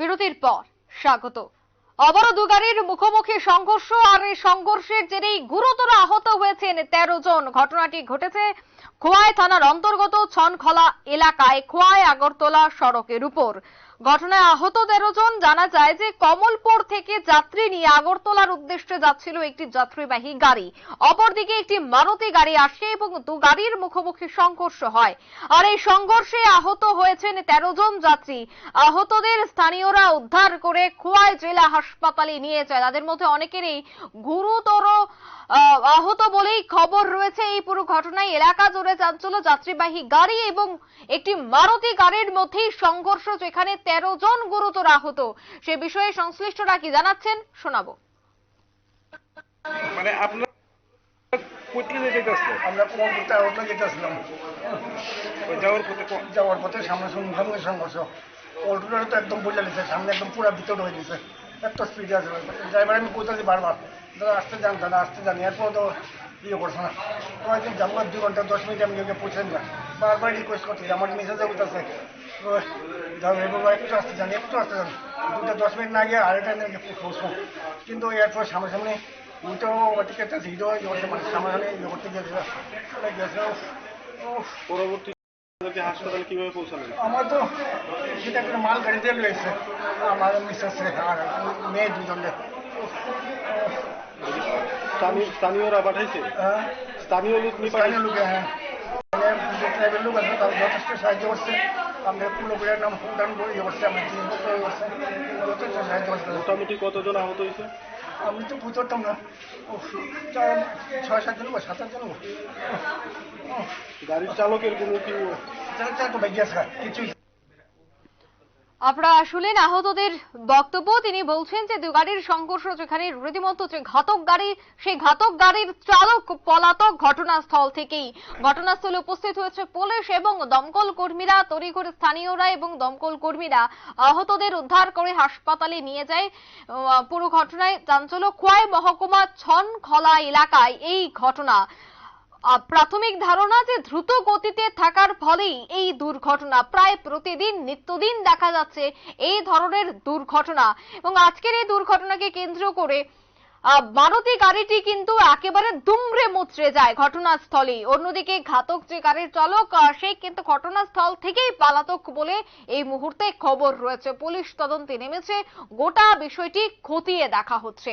বিরতির পর স্বাগত। গাড়ির মুখোমুখি সংঘর্ষ আর এই সংঘর্ষের জেরেই গুরুতর আহত হয়েছেন তেরো জন। ঘটনাটি ঘটেছে খোয়াই থানার অন্তর্গত ছনখলা এলাকায় খোয়াই আগরতলা সড়কের উপর। ঘটনায় আহত তেরো জন জানা যায় যে কমলপুর থেকে যাত্রী নিয়ে আগরতলার উদ্দেশ্যে যাচ্ছিল একটি যাত্রীবাহী গাড়ি। অপরদিকে একটি মারুতি গাড়ি আসে এবং দু গাড়ির মুখোমুখি সংঘর্ষ হয়। আর এই সংঘর্ষে আহত হয়েছেন তেরো জন যাত্রী। আহতদের স্থানীয়রা উদ্ধার করে খোয়াই জেলা হাসপাতালে নিয়ে যায়। তাদের মধ্যে অনেকেরই গুরুতর আহ, আহত বলেই খবর রয়েছে। এই পুরো ঘটনায় এলাকা জুড়ে চাঞ্চল্য যাত্রীবাহী গাড়ি এবং একটি মারুতি গাড়ির মধ্যেই সংঘর্ষ যেখানে তেরো জন গুরুতর আহত। সে বিষয়ে সংশ্লিষ্টরা কি জানাচ্ছেন শোনাবো। মানে আপনার আমরা যেতেছিলাম ওই যাওয়ার পথে যাওয়ার পথে সামনে সংঘর্ষ। অল্টোটার তো একদম বোঝা দিচ্ছে সামনে একদম পুরো ভিতর হয়ে গেছে। এত স্পিডে আছে। ড্রাইভার আমি বারবার দাদা আসতে যান দাদা আসতে যান। এরপর তো ইয়ে করছে না। কয়েকদিন যাব দু ঘণ্টা দশ মিনিট আমি গিয়ে পৌঁছেন না বারবার রিকোয়েস্ট করতেছি আমার মেসেজে উঠতেছে বাবা একটু আসতে যান একটু আসতে যান দুটো দশ মিনিট না গিয়ে আড়াইটা নিয়ে পৌঁছবো কিন্তু এরপর সামনাসামনি উল্টো ওটিকে একটা ভিড় হয়ে যাচ্ছে মানে সামনাসামনি ইয়ে করতে গিয়েছিল গেছে উফ পরবর্তী কি হাসপাতালে কীভাবে পৌঁছালেন? আমার তো সেটা একটা মাল গাড়িতে রয়েছে আমার মিসেস আর মেয়ে দুজনে স্থানীয় স্থানীয়রা পাঠাইছে? হ্যাঁ। স্থানীয় লোক নিয়ে স্থানীয় পাঠাইছে লোকে হ্যাঁ। যে লোক আছে তারা যথেষ্ট সাহায্য করছে। আমরা পুরোপুরের নাম উদান করে ইয়ে করছে আমরা জিনিস করছে। যথেষ্ট সাহায্য করছে। মোটামুটি কতজন আহত হয়েছে? আমি তো বুঝতাম না। ছয় সাতজন বা সাত আটজন গাড়ির চালকের কোনো কি চার চার তো বেগে আছে কিছু আপনারা শুনলেন আহতদের বক্তব্য। তিনি বলছেন যে দু গাড়ির সংঘর্ষ যেখানে রীতিমতো যে ঘাতক গাড়ি, সেই ঘাতক গাড়ির চালক পলাতক ঘটনাস্থল থেকেই। ঘটনাস্থলে উপস্থিত হয়েছে পুলিশ এবং দমকল কর্মীরা, তড়িঘড়ি স্থানীয়রা এবং দমকল কর্মীরা আহতদের উদ্ধার করে হাসপাতালে নিয়ে যায়। পুরো ঘটনায় চাঞ্চল্য। খোয়াই মহকুমা ছনখলা এলাকায় এই ঘটনা। প্রাথমিক ধারণা যে দ্রুত গতিতে থাকার ফলেই এই দুর্ঘটনা। প্রায় প্রতিদিন, নিত্যদিন দেখা যাচ্ছে এই ধরনের দুর্ঘটনা। এবং আজকের এই দুর্ঘটনাকে কেন্দ্র করে মারুতি গাড়িটি কিন্তু একেবারে দুমড়ে মুচড়ে যায় ঘটনাস্থলে অন্যদিকে ঘাতক যে গাড়ির চালক সে কিন্তু ঘটনাস্থল থেকেই পালাতক বলে এই মুহূর্তে খবর রয়েছে। পুলিশ তদন্তে নেমেছে। গোটা বিষয়টি খতিয়ে দেখা হচ্ছে।